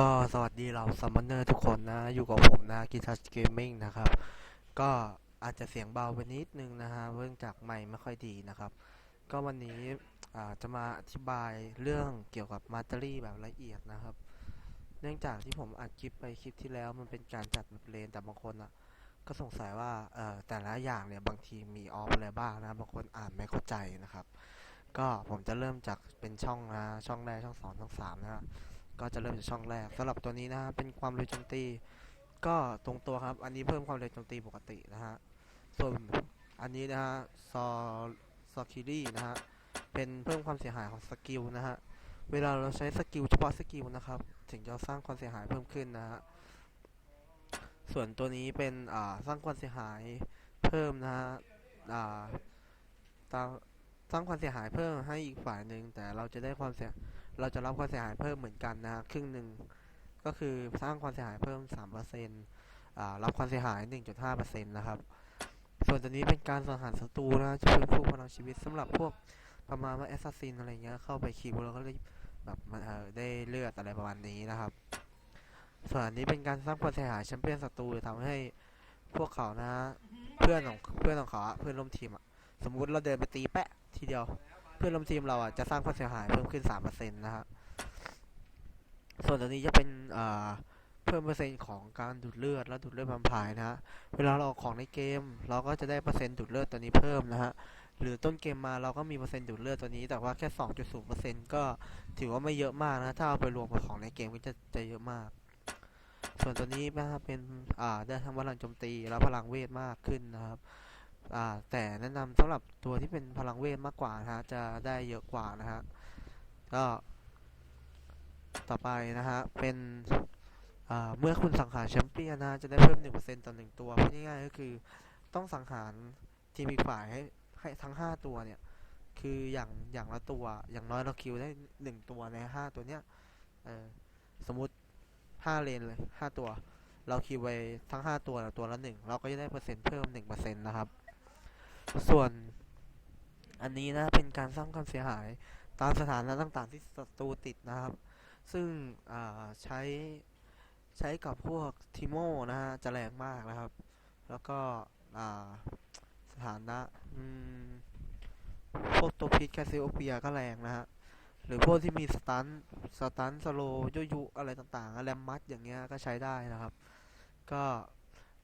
ก็สวัสดีเราซัมมอนเนอร์ทุกคนนะ อยู่กับผมนะกิทัชเกมมิ่งนะครับ ก็อาจจะเสียงเบาไปนิดนึงนะฮะเนื่องจากไม่ไม่ค่อยดีนะครับ ก็วันนี้จะมาอธิบายเรื่องเกี่ยวกับมาตเตอรี่แบบละเอียดนะครับ เนื่องจากที่ผมอัดคลิปไปคลิปที่แล้วมันเป็นการจัดแบบเลนแต่บางคนอะ ก็สงสัยว่าเอ่อแต่ละอย่างเนี่ยบางทีมีออฟอะไรบ้างนะบางคนอ่านไม่เข้าใจนะครับ ก็ผมจะเริ่มจากเป็นช่องนะช่องแรกช่องสองช่องสามนะฮะ ก็จะเริ่มจากช่องแรกสำหรับตัวนี้นะฮะเป็นความเร็วโจมตี ก็ตรงตัวครับ อันนี้เพิ่มความเร็วโจมตีปกตินะฮะส่วนอันนี้นะฮะซอซอคิรี่นะฮะเป็นเพิ่มความเสียหายของสกิลนะฮะเวลาเราใช้สกิลเฉพาะสกิลนะครับถึงจะสร้างความเสียหายเพิ่มขึ้นนะฮะส่วนตัวนี้เป็นอ่าสร้างความเสียหายเพิ่มนะฮะอ่าตามสร้างความเสียหายเพิ่มให้อีกฝ่ายหนึ่งแต่เราจะได้ความเสีย เราจะรับความเสียหายเพิ่มเหมือนกันนะครึ่งหนึ่งก็คือสร้างความเสียหายเพิ่ม 3%อ่ารับความเสียหาย 1.5%นะครับ ส่วนตัวนี้เป็นการสังหารศัตรูนะจะเพิ่มพวกพลังชีวิตสำหรับพวกประมาณว่าแอสซัสซินอะไรเงี้ยเข้าไปคีบแล้วก็เลยแบบมันได้เลือดอะไรประมาณนี้นะครับ ส่วนอันนี้เป็นการสร้างความเสียหายแชมเปี้ยนศัตรูทำให้พวกเขานะ เพื่อนของเพื่อนของเขาเพื่อนร่วมทีมอะสมมุติเราเดินไปตีแปะทีเดียว เพื่อนร่วมทีมเราอะจะสร้างความเสียหายเพิ่มขึ้น3%นต์นะฮะส่วนตัวนี้จะเป็นอ่าเพิ่มเปอร์เซ็นต์ของการดูดเลือดและดูดเลือดแวมพร์นะฮะเวลาเราออกของในเกม เราก็จะได้เปอร์เซ็นต์ดูดเลือดตัวนี้เพิ่มนะฮะหรือต้นเกมมาเราก็มีเปอร์เซ็นต์ดูดเลือดตัวนี้ แต่ว่าแค่ 2.0%ก็ถือว่าไม่เยอะมากนะ ถ้าเอาไปรวมกับของในเกมก็จะจะเยอะมาก ส่วนตัวนี้นะครับเป็นอ่าได้ทั้งพลังโจมตีและพลังเวทมากขึ้นนะครับ แต่แนะนำสำหรับตัวที่เป็นพลังเวทมากกว่านะฮะจะได้เยอะกว่านะฮะก็ต่อไปนะฮะเป็นอ่าเมื่อคุณสังหารแชมเปี้ยนนะจะได้เพิ่ม 1%ต่อหนึ่งตัวพูดง่ายๆก็คือต้องสังหารทีมอีกฝ่ายให้ให้ทั้ง 5 ตัวเนี่ย คืออย่างอย่างละตัวอย่างน้อยเราคิวได้ 1 ตัวใน 5 ตัวเนี้ยเออสมมุติ 5 เลนเลย 5 ตัว เราคิวไปทั้ง 5 ตัวตัวละ 1 เราก็จะได้เปอร์เซ็นต์เพิ่ม 1%นะครับ ส่วนอันนี้นะเป็นการสร้างความเสียหายตามสถานะต่างๆที่ศัตรูติดนะครับ ซึ่งใช้ใช้กับพวกทิโมนะฮะจะแรงมากนะครับ แล้วก็สถานะพวกตัวพิษแคสซิโอเปียก็แรงนะฮะหรือพวกที่มีสตันสตันสโลยุยุอะไรต่างๆแรมมัดอย่างเงี้ยก็ใช้ได้นะครับ ก็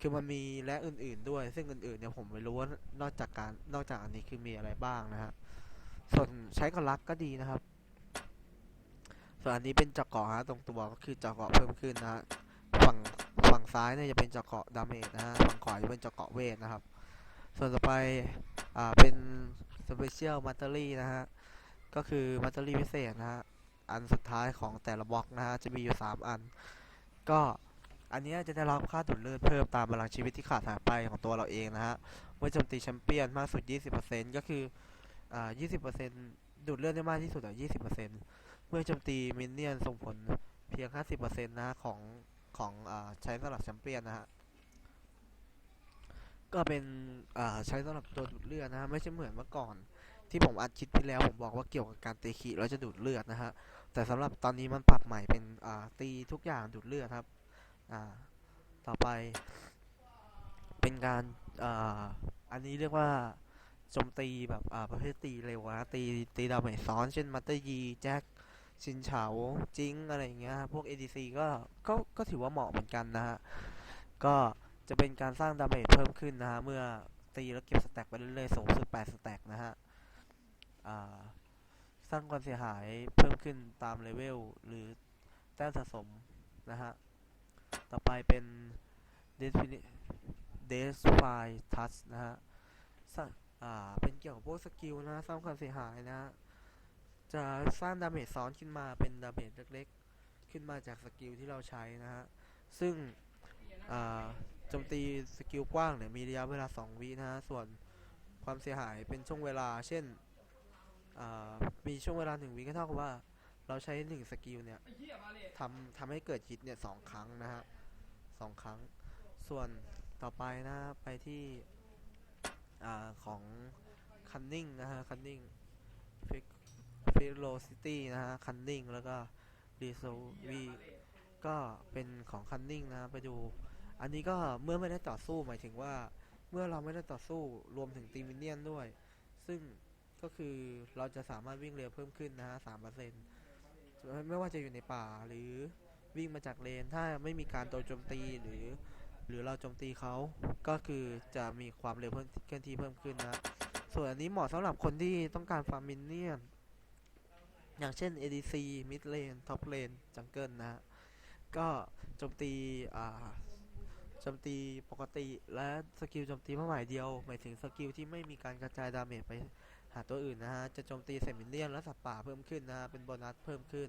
คือมันมีและอื่นๆด้วย ซึ่งอื่นๆเนี่ยผมไม่รู้ว่านอกจากการนอกจากอันนี้คือมีอะไรบ้างนะฮะส่วนใช้กับลักก็ดีนะครับ ส่วนอันนี้เป็นจาะเกาะฮะตรงตัวก็คือจาะเกาะเพิ่มขึ้นนะฮะฝั่งฝั่งซ้ายเนี่ยจะเป็นจาะเกาะดาเมจนะฮะฝั่งขวาจะเป็นจาะเกาะเวทนะครับ ส่วนต่อไปอ่าเป็นสเปเชียลมัตเตอรี่นะฮะก็คือมัตเตอรี่พิเศษนะฮะอันสุดท้ายของแต่ละบล็อกนะฮะจะมีอยู่ 3 อัน ก็ อันนี้จะได้รับค่าดูดเลือดเพิ่มตามพลังชีวิตที่ขาดหายไปของตัวเราเองนะฮะ เมื่อโจมตีแชมเปี้ยนมากสุด 20%ก็คืออ่า20%ดูดเลือดได้มากที่สุดอะ20%เมื่อโจมตีมินเนี่ยนส่งผลเพียง 50%นะฮะของของอ่าใช้สำหรับแชมเปี้ยนนะฮะ ก็เป็นอ่าใช้สำหรับตัวดูดเลือดนะฮะไม่ใช่เหมือนเมื่อก่อนที่ผมอัดคลิปที่แล้วผมบอกว่าเกี่ยวกับการตีขีดแล้วจะดูดเลือดนะฮะ แต่สำหรับตอนนี้มันปรับใหม่เป็นอ่าตีทุกอย่างดูดเลือดครับ ต่อไปเป็นการอ่าอันนี้เรียกว่าโจมตีแบบอ่าประเภทตีเร็วนะตีตีดาเมจซ้อน เช่นมัตเตอร์ยีแจ็คชินเฉาจิงอะไรอย่างเงี้ยพวก ADC ก็ก็ก็ถือว่าเหมาะเหมือนกันนะฮะ ก็จะเป็นการสร้างดาเมจเพิ่มขึ้นนะฮะ เมื่อตีแล้วเก็บสแต็กไปเรื่อยๆสูงสุด8สแต็กนะฮะอ่าสร้างความเสียหายเพิ่มขึ้นตามเลเวลหรือแต้มสะสมนะฮะ ต่อไปเป็น Defini- Defy Touch นะฮะสร้างอ่า เป็นเกี่ยวกับพวกสกิลนะสร้างความเสียหายนะ จะสร้างดาเมจซ้อนขึ้นมาเป็นดาเมจเล็กๆ ขึ้นมาจากสกิลที่เราใช้นะฮะ ซึ่งอ่าโจมตีสกิลกว้างเนี่ยมีระยะเวลา 2 วินะฮะ ส่วนความเสียหายเป็นช่วงเวลา เช่นอ่ามีช่วงเวลา 1 วิก็เท่ากับว่า เราใช้ 1 สกิลเนี่ยทำทำให้เกิดฮิตเนี่ยสองครั้งนะฮะ สองครั้ง ส่วนต่อไปนะไปที่อ่าของคันนิ่งนะฮะคันนิ่งฟิกฟิโลซิตี้นะฮะคันนิ่งแล้วก็รีโซวีก็เป็นของคันนิ่งนะไปดู อันนี้ก็เมื่อไม่ได้ต่อสู้หมายถึงว่า เมื่อเราไม่ได้ต่อสู้รวมถึงตีมินเนียนด้วย ซึ่งก็คือเราจะสามารถวิ่งเร็วเพิ่มขึ้นนะฮะสามเปอร์เซ็นต์ไม่ว่าจะอยู่ในป่าหรือ วิ่งมาจากเลน ถ้าไม่มีการโดนโจมตีหรือ หรือเราโจมตีเขาก็คือจะมีความเร็วเพิ่มเคลื่อนที่เพิ่มขึ้นนะส่วนอันนี้เหมาะสำหรับคนที่ต้องการฟาร์มมินเนียนอย่างเช่น ADC Mid Lane Top Lane Jungle นะฮะก็โจมตีอ่าโจมตีปกติและสกิลโจมตีเป้าหมายเดียว หมายถึงสกิลที่ไม่มีการกระจายดาเมจไปหาตัวอื่นนะฮะ จะโจมตีเซมิเลียนและสัตว์ป่าเพิ่มขึ้นนะฮะ เป็นโบนัสเพิ่มขึ้น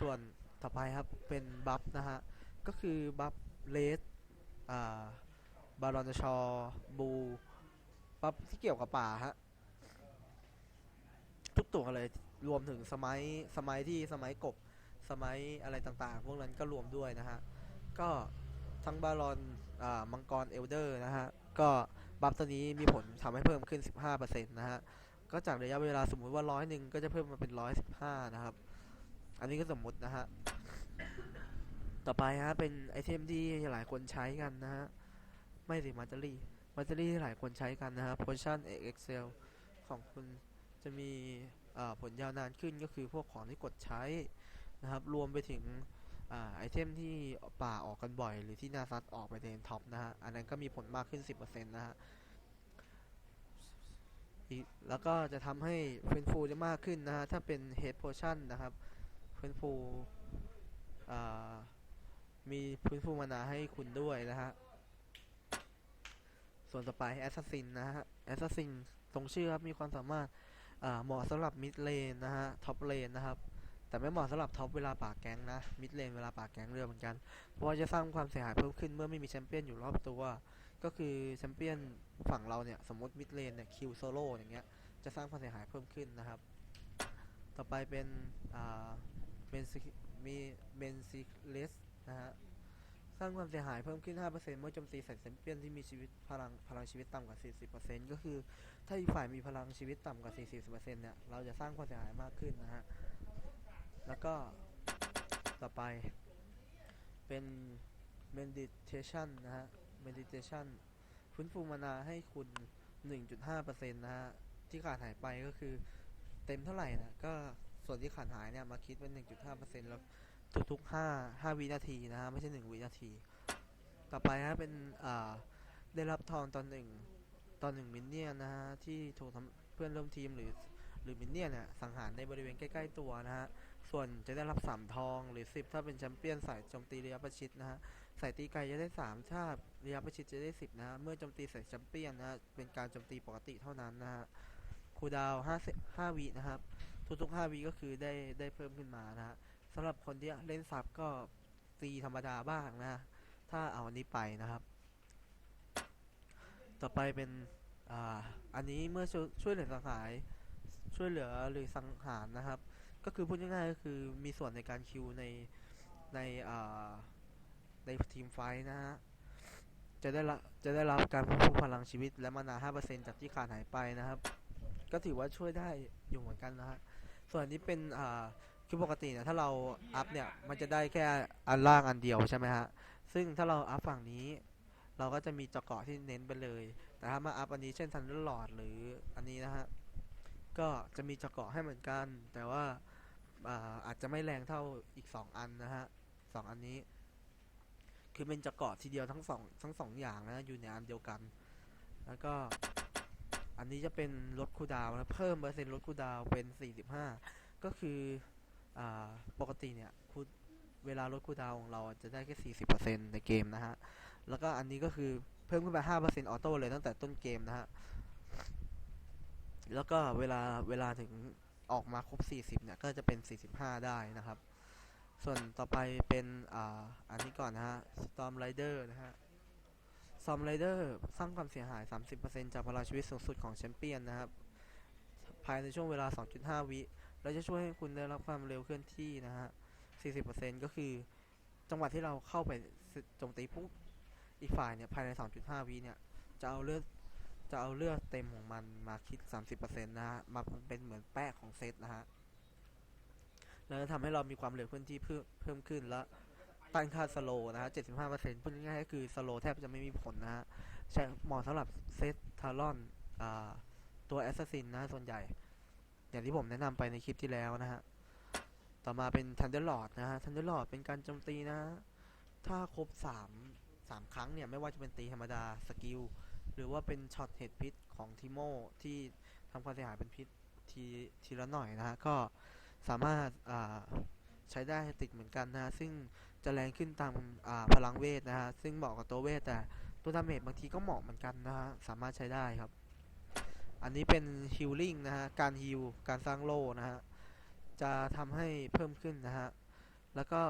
ส่วน ต่อไปครับ เป็นบัฟนะฮะ ก็คือบัฟเลสอ่าบารอนชอบูบัฟที่เกี่ยวกับป่าฮะ ทุกตัวเลยรวมถึงสมัยสมัยที่สมัยกบสมัยอะไรต่างๆ พวกนั้นก็รวมด้วยนะฮะ ก็ทั้งบารอนอ่ามังกรเอลเดอร์นะฮะ ก็บัฟตัวนี้มีผลทำให้เพิ่มขึ้น 15%นะฮะ ก็จากระยะเวลาสมมุติว่าร้อยหนึ่งก็จะเพิ่มมาเป็น 115 นะครับ อันนี้ก็สมมุตินะฮะ ต่อไปฮะเป็นไอเทมที่หลายคนใช้กันนะฮะ ไม่สิมาจารีมาจารีที่หลายคนใช้กันนะฮะ Potion Excel ของคุณจะมีผลยาวนานขึ้นก็คือพวกของที่กดใช้นะครับ รวมไปถึงอไอเทมที่ป่าออกกันบ่อย หรือที่นาซัดออกไปในท็อปนะฮะ อันนั้นก็มีผลมากขึ้น 10%นะฮะแล้วก็จะทำให้เฟนฟูได้มากขึ้นนะฮะ ถ้าเป็น Head Potion นะครับ ฟื้นฟูมีฟื้นฟูมานาให้คุณด้วยนะฮะ ส่วนต่อไป Assassin นนะฮะ Assassin ตรงชื่อครับ มีความสามารถเหมาะสำหรับ Mid Lane นะฮะ Top Lane นะครับแต่ไม่เหมาะสำหรับท็อปเวลาป่าแก๊งนะ Mid Lane เวลาป่าแก๊งเรือเหมือนกัน เพราะว่าจะสร้างความเสียหายเพิ่มขึ้นเมื่อไม่มีแชมเปี้ยนอยู่รอบตัว ก็คือแชมเปี้ยนฝั่งเราเนี่ย สมมติ Mid Lane เนี่ยคิวโซโล่อย่างเงี้ย จะสร้างความเสียหายเพิ่มขึ้นนะครับ ต่อไปเป็นอ่า เบนซิมีเบนซิเลสนะฮะ สร้างความเสียหายเพิ่มขึ้น 5%เมื่อโจมตีใส่แชมเปี้ยนที่มีชีวิตพลังพลังชีวิตต่ำกว่า 40%ก็คือถ้าอีกฝ่ายมีพลังชีวิตต่ำกว่า 40%เนี่ยเราจะสร้างความเสียหายมากขึ้นนะฮะ แล้วก็ต่อไปเป็น meditation นะฮะ meditation ฟื้นฟูมานาให้คุณ 1.5%นะฮะ ที่ขาดหายไปก็คือเต็มเท่าไหร่นะก็ ส่วนที่ขาดหายเนี่ยมาคิดเป็น 1.5%แล้วทุกๆ5 5 วินาทีนะฮะไม่ใช่ 1 วินาที ต่อไปฮะเป็นอ่าได้รับทองตอนหนึ่งตอนหนึ่งมินเนี่ยนะฮะที่ถูกทำเพื่อนร่วมทีมหรือหรือมินเนี่ยเนี่ยสังหารในบริเวณใกล้ ๆ ตัวนะฮะส่วนจะได้รับ 3 ทองหรือ 10 ถ้าเป็นแชมเปี้ยนสายโจมตีระยะประชิดนะฮะสายตีไกลจะได้ 3 ถ้าระยะประชิดจะได้ 10 นะฮะเมื่อโจมตีใส่แชมเปี้ยนนะฮะเป็นการโจมตีปกติเท่านั้นนะฮะคูดาว5 5วินะครับ ทุกๆ5วิก็คือได้ได้เพิ่มขึ้นมานะฮะสำหรับคนที่เล่นซับก็ตีธรรมดาบ้างนะ ถ้าเอาอันนี้ไปนะครับ ต่อไปเป็นอ่าอันนี้เมื่อช่วยช่วยเหลือสังหารช่วยเหลือหรือสังหารนะครับ ก็คือพูดง่ายๆก็คือมีส่วนในการคิวในในอ่าในทีมไฟนะฮะจะได้รับจะได้รับการเพิ่มพูนพลังชีวิตและมานา 5%จากที่ขาดหายไปนะครับ ก็ถือว่าช่วยได้อยู่เหมือนกันนะฮะ ส่วนนี้เป็นอ่าคือปกติเนี่ยถ้าเราอัพเนี่ยมันจะได้แค่อันล่างอันเดียวใช่ไหมฮะซึ่งถ้าเราอัพฝั่งนี้ เราก็จะมีจาะเกาะที่เน้นไปเลย แต่ถ้ามาอัพอันนี้เช่นทันเดอร์ลอดหรืออันนี้นะฮะก็จะมีจาะเกาะให้เหมือนกัน แต่ว่าอาอาจจะไม่แรงเท่าอีก 2 อันนะฮะสองอันนี้ คือเป็นจาะเกาะทีเดียวทั้งสองทั้งสองอย่างนะอยู่ในอันเดียวกัน แล้วก็ อันนี้จะเป็นลดคูดาวนะเพิ่มเปอร์เซ็นต์ลดคูดาวเป็น 45 ก็คืออ่าปกติเนี่ยคูเวลาลดคูดาวของเราจะได้แค่40%ในเกมนะฮะ แล้วก็อันนี้ก็คือเพิ่มขึ้นไป 5%ออโต้เลยตั้งแต่ต้นเกมนะฮะ แล้วก็เวลาเวลาถึงออกมาครบ 40 เนี่ย ก็จะเป็น 45 ได้นะครับ ส่วนต่อไปเป็นอ่าอันนี้ก่อนนะฮะ Storm Rider นะฮะ Storm Rider สร้างความเสียหาย 30%จากพลังชีวิตสูงสุดของแชมเปี้ยนนะครับ ภายในช่วงเวลา 2.5 วิเราจะช่วยให้คุณได้รับความเร็วเคลื่อนที่นะฮะ 40%ก็คือจังหวะที่เราเข้าไปโจมตีปุ๊บอีกฝ่ายเนี่ยภายใน 2.5 วิเนี่ยจะเอาเลือดจะเอาเลือดเต็มของมันมาคิด 30%นะฮะมาเป็นเหมือนแป้ของเซตนะฮะแล้วจะทำให้เรามีความเร็วเคลื่อนที่เพิ่มเพิ่มขึ้นและ ต้านค่าสโลนะฮะ 75%พูดง่ายๆก็คือสโลแทบจะไม่มีผลนะฮะ ใช่เหมาะสำหรับเซตทารอนอ่าตัวแอสซัสซินนะส่วนใหญ่ อย่างที่ผมแนะนำไปในคลิปที่แล้วนะฮะ ต่อมาเป็น Thunderlord นะฮะ Thunderlord เป็นการโจมตีนะ ถ้าครบ 3 3 ครั้งเนี่ย ไม่ว่าจะเป็นตีธรรมดาสกิล หรือว่าเป็นช็อตเห็ดพิษของทิโมที่ทำความเสียหายเป็นพิษทีทีละหน่อยนะฮะ ก็สามารถใช้ได้ติดเหมือนกันนะ ซึ่ง จะแรงขึ้นตามพลังเวทนะฮะ ซึ่งเหมาะกับตัวเวทแต่ตัวดาเมจบางทีก็เหมาะเหมือนกันนะฮะ สามารถใช้ได้ครับ อันนี้เป็นฮิลลิ่งนะฮะ การฮิลการสร้างโล่นะฮะ จะทำให้เพิ่มขึ้นนะฮะ แล้วก็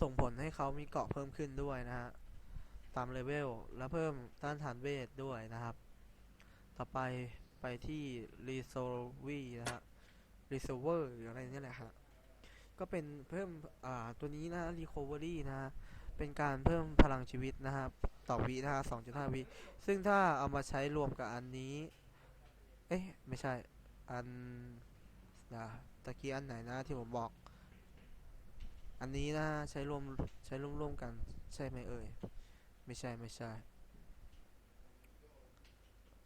ส่งผลให้เขามีเกาะเพิ่มขึ้นด้วยนะฮะ ตามเลเวล แล้วเพิ่มต้านทานเวทด้วยนะครับ ต่อไปไปที่ r e s o l v e นะฮะ r e s o l v e r หรืออะไรเนี่ยแหละฮะ ก็เป็นเพิ่มตัวนี้นะ recovery นะฮะเป็นการเพิ่มพลังชีวิตนะครับต่อวินะฮะ2.5 วิ ซึ่งถ้าเอามาใช้รวมกับอันนี้ เอ๊ะ ไม่ใช่ อันนะตะกี้อันไหนนะที่ผมบอก อันนี้นะใช้รวมใช้ร่วมๆกันใช่ไหมเอ่ย ไม่ใช่ไม่ใช่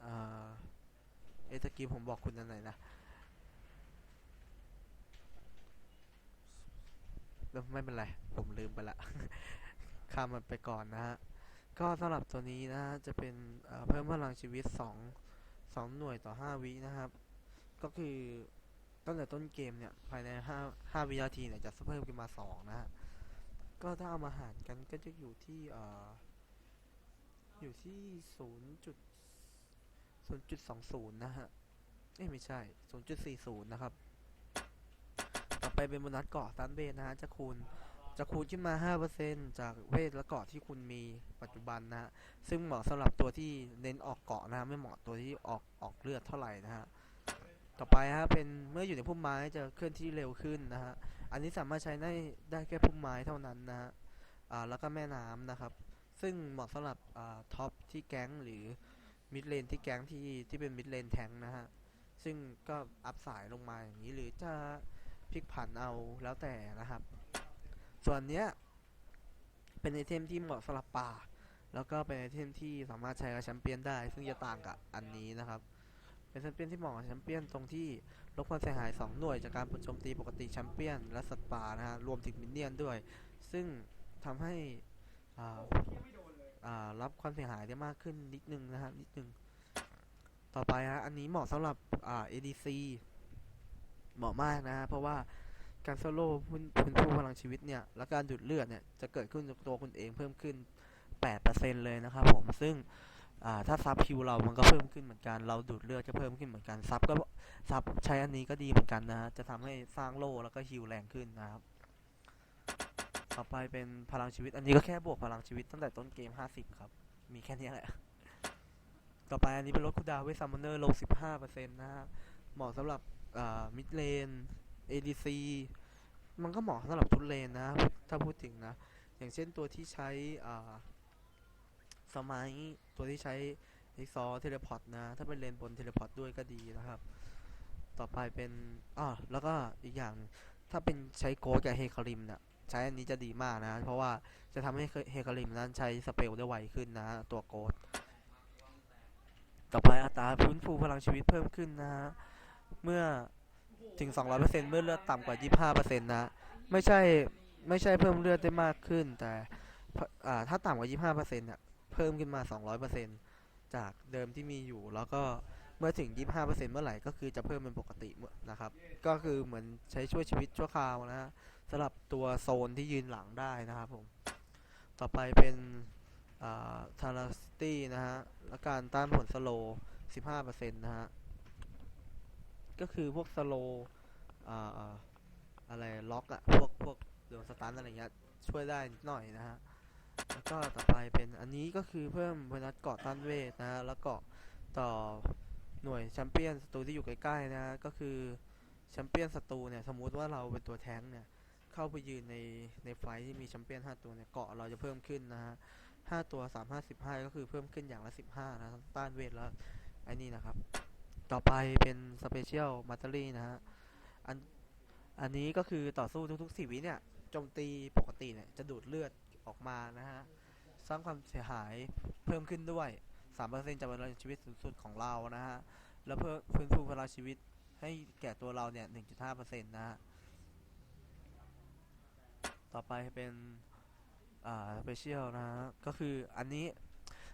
อ่า เอ๊ะตะกี้ผมบอกคุณอันไหนนะ เออไม่เป็นไร ผมลืมไปละ ข้ามมันไปก่อนนะฮะ ก็สำหรับตัวนี้นะฮะ จะเป็นเพิ่มพลังชีวิต 2 2 หน่วยต่อ 5 วินะครับ ก็คือตั้งแต่ต้นเกมเนี่ย ภายใน 5 5 วินาทีเนี่ย จะเพิ่มขึ้นมา 2 นะฮะ ก็ถ้าเอามาหารกันก็จะอยู่ที่เอ่ออยู่ที่ 0. จุด0.20 นะฮะ เอ้ยไม่ใช่ 0.40 นะครับ ต่อไปเป็นโบนัสเกาะตันเบสนะฮะจะคูณจะคูณขึ้นมา 5%จากเวทและเกาะที่คุณมีปัจจุบันนะฮะ ซึ่งเหมาะสำหรับตัวที่เน้นออกเกาะนะฮะไม่เหมาะตัวที่ออกออกเลือดเท่าไหร่นะฮะ ต่อไปฮะเป็นเมื่ออยู่ในพุ่มไม้จะเคลื่อนที่เร็วขึ้นนะฮะ อันนี้สามารถใช้ได้ได้แค่พุ่มไม้เท่านั้นนะฮะ อ่าแล้วก็แม่น้ำนะครับ ซึ่งเหมาะสำหรับอ่าท็อปที่แก๊งหรือมิดเลนที่แก๊งที่ที่เป็นมิดเลนแทงนะฮะ ซึ่งก็อัพสายลงมาอย่างนี้หรือจะ พลิกผันเอาแล้วแต่นะครับ ส่วนเนี้ยเป็นไอเทมที่เหมาะสำหรับป่า แล้วก็เป็นไอเทมที่สามารถใช้กับแชมเปี้ยนได้ ซึ่งจะต่างกับอันนี้นะครับ เป็นแชมเปี้ยนที่เหมาะกับแชมเปี้ยนตรงที่ลดความเสียหาย 2 หน่วยจากการโจมตีปกติแชมเปี้ยนและสัตว์ป่านะฮะรวมถึงมินเนี่ยนด้วย ซึ่งทำให้อ่ารับความเสียหายได้มากขึ้นนิดนึงนะฮะนิดนึง ต่อไปฮะอันนี้เหมาะสำหรับอ่า ADC เหมาะมากนะฮะเพราะว่าการโซโล่พื้นพื้นผู้พลังชีวิตเนี่ย และการดูดเลือดเนี่ยจะเกิดขึ้นกับตัวคุณเองเพิ่มขึ้น 8%เลยนะครับผมซึ่งถ้าซับคิวเรามันก็เพิ่มขึ้นเหมือนกัน เราดูดเลือดก็เพิ่มขึ้นเหมือนกันซับก็ซับใช้อันนี้ก็ดีเหมือนกันนะฮะจะทำให้สร้างโล่แล้วก็ฮิวแรงขึ้นนะครับ ต่อไปเป็นพลังชีวิต อันนี้ก็แค่บวกพลังชีวิตตั้งแต่ต้นเกม 50 ครับ มีแค่นี้แหละ ต่อไปอันนี้เป็นลดคูดาวเวทซัมมอนเนอร์ลง 15%นะฮะเหมาะสำหรับ อ่ามิดเลน ADC มันก็เหมาะสำหรับทุกเลนนะ ถ้าพูดถึงนะ อย่างเช่นตัวที่ใช้อ่าสมัยตัวที่ใช้ไอซอเทเลพอร์ตนะ ถ้าเป็นเลนบนเทเลพอร์ตด้วยก็ดีนะครับ ต่อไปเป็นอ่าแล้วก็อีกอย่างถ้าเป็นใช้โกดกับเฮคาริมเนี่ยใช้อันนี้จะดีมากนะ เพราะว่าจะทำให้เฮคาริมนั้นใช้สเปลได้ไวขึ้นนะ ตัวโกดต่อไปอัตราฟื้นฟูพลังชีวิตเพิ่มขึ้นนะฮะ เมื่อถึง 200%เมื่อเลือดต่ำกว่า 25%นะ ไม่ใช่ไม่ใช่เพิ่มเลือดได้มากขึ้น แต่อ่าถ้าต่ำกว่า 25%เนี่ยเพิ่มขึ้นมา 200%จากเดิมที่มีอยู่แล้วก็เมื่อถึง 25%เมื่อไหร่ก็คือจะเพิ่มเป็นปกติเมื่อนะครับ ก็คือเหมือนใช้ช่วยชีวิตชั่วคราวนะฮะสำหรับตัวโซนที่ยืนหลังได้นะครับผม ต่อไปเป็นอ่าทาราสตี้นะฮะและการต้านผลสโลว์15%นะฮะ ก็คือพวกสโลอ่าอะไรล็อกอะพวกพวกโดนสตันอะไรเงี้ยช่วยได้นิดหน่อยนะฮะแล้วก็ต่อไปเป็นอันนี้ก็คือเพิ่มโบนัสเกาะต้านเวทนะฮะแล้วเกาะต่อหน่วยแชมเปี้ยนศัตรูที่อยู่ใกล้ๆนะฮะก็คือแชมเปี้ยนศัตรูเนี่ยสมมุติว่าเราเป็นตัวแท้งเนี่ยเข้าไปยืนในในไฟท์ที่มีแชมเปี้ยน 5 ตัวเนี่ยเกาะเราจะเพิ่มขึ้นนะฮะ5ตัว 3 5 15 ก็คือเพิ่มขึ้นอย่างละ 15 นะต้านเวทแล้วไอ้นี่นะครับ ต่อไปเป็นสเปเชียลมัตเตอรี่นะฮะ อัน อันนี้ก็คือต่อสู้ทุกๆสี่วิเนี่ยโจมตีปกติเนี่ยจะดูดเลือดออกมานะฮะ สร้างความเสียหายเพิ่มขึ้นด้วย 3%จากพลังชีวิตสูงสุดของเรานะฮะ แล้วเพิ่มฟื้นฟูพลังชีวิตให้แก่ตัวเราเนี่ย 1.5%นะฮะ ต่อไปเป็น อ่าสเปเชียลนะฮะ ก็คืออันนี้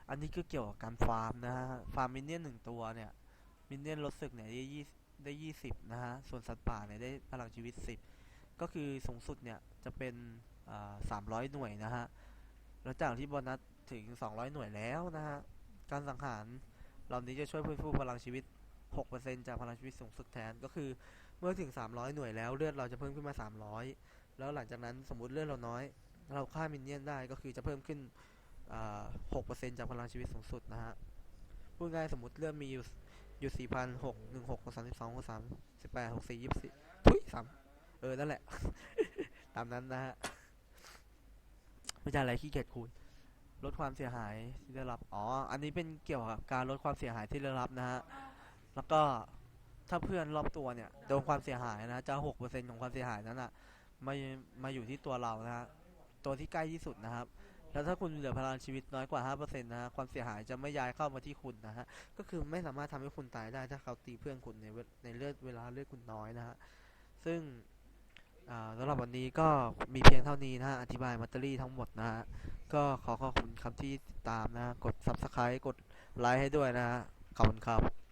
อันนี้ก็เกี่ยวกับการฟาร์มนะฮะ ฟาร์มมินเนี่ยนหนึ่งตัวเนี่ย มินเนี่ยนลดศึกเนี่ยได้ยี่ได้ยี่สิบนะฮะ ส่วนสัตว์ป่าเนี่ยได้พลังชีวิตสิบก็คือสูงสุดเนี่ยจะเป็นสามร้อยหน่วยนะฮะ แล้วจากที่โบนัสถึง200หน่วยแล้วนะฮะ การสังหารเหล่านี้จะช่วยฟื้นฟูพลังชีวิต 6%จากพลังชีวิตสูงสุดแทน ก็คือเมื่อถึง 300 หน่วยแล้วเลือดเราจะเพิ่มขึ้นมา 300 แล้วหลังจากนั้นสมมติเลือดเราน้อย เราฆ่ามินเนี่ยนได้ก็คือจะเพิ่มขึ้นอ่า6%จากพลังชีวิตสูงสุดนะฮะ พูดง่ายสมมติเลือดมีอยู่ อยู่4,000 6 1 6 32 3 18 64 24ทุย3เออ นั่นแหละ ตามนั้นนะฮะไม่ใช่อะไรขี้เกียจคูณลดความเสียหายที่ได้รับ อ๋อ อันนี้เป็นเกี่ยวกับการลดความเสียหายที่ได้รับนะฮะ แล้วก็ถ้าเพื่อนรอบตัวเนี่ยโดนความเสียหายนะจะหกเปอร์เซ็นของความเสียหายนั้นอะมามาอยู่ที่ตัวเรานะฮะ ตัวที่ใกล้ที่สุดนะครับ แล้วถ้าคุณเหลือพลังชีวิตน้อยกว่าห้าเปอร์เซ็นะฮะความเสียหายจะไม่ย้ายเข้ามาที่คุณนะฮะก็คือไม่สามารถทำให้คุณตายได้ถ้าเขาตีเพื่อนคุณในเวในเลือดเวลาเลือดคุณน้อยนะฮะซึ่งสำหรับวันนี้ก็มีเพียงเท่านี้นะฮะอธิบายมัตเตอรี่ทั้งหมดนะฮะก็ขอขอบคุณครับที่ติดตามนะฮะกด subscribe กดไลค์ให้ด้วยนะฮะขอบคุณครับ